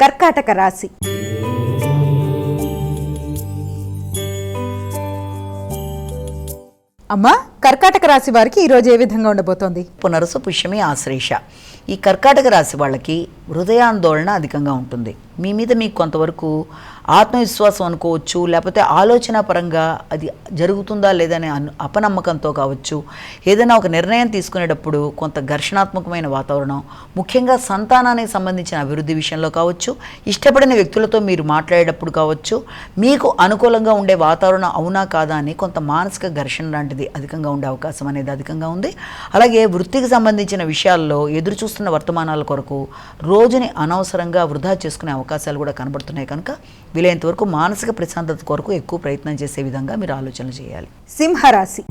కర్కాటక రాశి. అమ్మా కర్కాటక రాశి వారికి ఈరోజు ఏ విధంగా ఉండబోతోంది? పునరుసు పుష్యమి ఆశ్రేష. ఈ కర్కాటక రాశి వాళ్ళకి హృదయాందోళన అధికంగా ఉంటుంది. మీ మీద మీకు కొంతవరకు ఆత్మవిశ్వాసం అనుకోవచ్చు లేకపోతే ఆలోచన పరంగా అది జరుగుతుందా లేదనే అను అపనమ్మకంతో కావచ్చు ఏదైనా ఒక నిర్ణయం తీసుకునేటప్పుడు కొంత ఘర్షణాత్మకమైన వాతావరణం ముఖ్యంగా సంతానానికి సంబంధించిన అభివృద్ధి విషయంలో కావచ్చు ఇష్టపడిన వ్యక్తులతో మీరు మాట్లాడేటప్పుడు కావచ్చు మీకు అనుకూలంగా ఉండే వాతావరణం అవునా కాదా అని కొంత మానసిక ఘర్షణ లాంటిది అధికంగా ఉండే అవకాశం అనేది అధికంగా ఉంది. అలాగే వృత్తికి సంబంధించిన విషయాల్లో ఎదురు చూస్తున్న వర్తమానాల కొరకు రోజుని అనవసరంగా వృధా చేసుకునే అవకాశాలు కూడా కనబడుతున్నాయి కనుక వీలైనంత వరకు మానసిక ప్రశాంతత కొరకు ఎక్కువ ప్రయత్నం చేసే విధంగా మీరు ఆలోచనలు చేయాలి. సింహరాశి.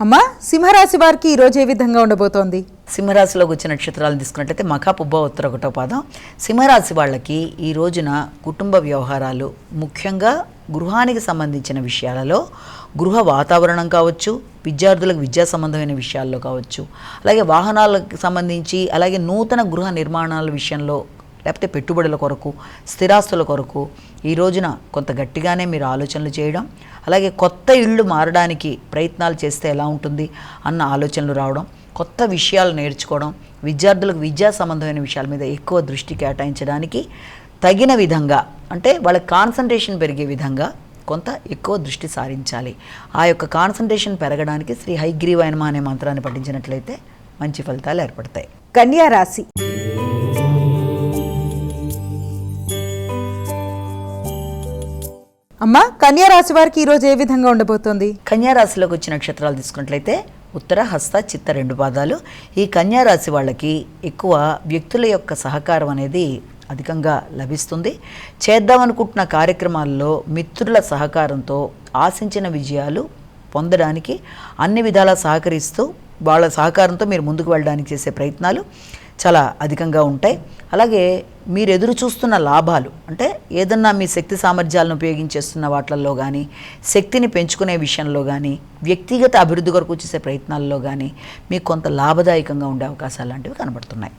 అమ్మా సింహరాశి వారికి ఈరోజు ఏ విధంగా ఉండబోతోంది? సింహరాశిలోకి వచ్చే నక్షత్రాలను తీసుకున్నట్లయితే మఖా పుబ్బ ఉత్తర ఒకటో పాదం. సింహరాశి వాళ్ళకి ఈ రోజున కుటుంబ వ్యవహారాలు ముఖ్యంగా గృహానికి సంబంధించిన విషయాలలో గృహ వాతావరణం కావచ్చు విద్యార్థులకు విద్యా సంబంధమైన విషయాల్లో కావచ్చు అలాగే వాహనాలకు సంబంధించి అలాగే నూతన గృహ నిర్మాణాల విషయంలో లేకపోతే పెట్టుబడుల కొరకు స్థిరాస్తుల కొరకు ఈ రోజున కొంత గట్టిగానే మీరు ఆలోచనలు చేయడం అలాగే కొత్త ఇళ్ళు మారడానికి ప్రయత్నాలు చేస్తే ఎలా ఉంటుంది అన్న ఆలోచనలు రావడం కొత్త విషయాలు నేర్చుకోవడం విద్యార్థులకు విద్యా సంబంధమైన విషయాల మీద ఎక్కువ దృష్టి కేటాయించడానికి తగిన విధంగా అంటే వాళ్ళ కాన్సన్ట్రేషన్ పెరిగే విధంగా కొంత ఎక్కువ దృష్టి సారించాలి. ఆ యొక్క కాన్సన్ట్రేషన్ పెరగడానికి శ్రీ హైగ్రీవాయనమ అనే మంత్రాన్ని పఠించినట్లయితే మంచి ఫలితాలు ఏర్పడతాయి. కన్యా రాశి. అమ్మా కన్యా రాశి వారికి ఈరోజు ఏ విధంగా ఉండబోతోంది? కన్యా రాశిలోకి వచ్చిన నక్షత్రాలు తీసుకున్నట్లయితే ఉత్తర హస్త చిత్త రెండు పాదాలు. ఈ కన్యా రాశి వాళ్ళకి ఎక్కువ వ్యక్తుల యొక్క సహకారం అనేది అధికంగా లభిస్తుంది. చేద్దామనుకుంటున్న కార్యక్రమాల్లో మిత్రుల సహకారంతో ఆశించిన విజయాలు పొందడానికి అన్ని విధాలా సహకరిస్తూ వాళ్ళ సహకారంతో మీరు ముందుకు వెళ్ళడానికి చేసే ప్రయత్నాలు చాలా అధికంగా ఉంటాయి. అలాగే మీరు ఎదురు చూస్తున్న లాభాలు అంటే ఏదన్నా మీ శక్తి సామర్థ్యాలను ఉపయోగించేస్తున్న వాటిల్లో కానీ శక్తిని పెంచుకునే విషయంలో కానీ వ్యక్తిగత అభివృద్ధి కొరకు చేసే ప్రయత్నాల్లో కానీ మీకు కొంత లాభదాయకంగా ఉండే అవకాశాలు లాంటివి కనబడుతున్నాయి.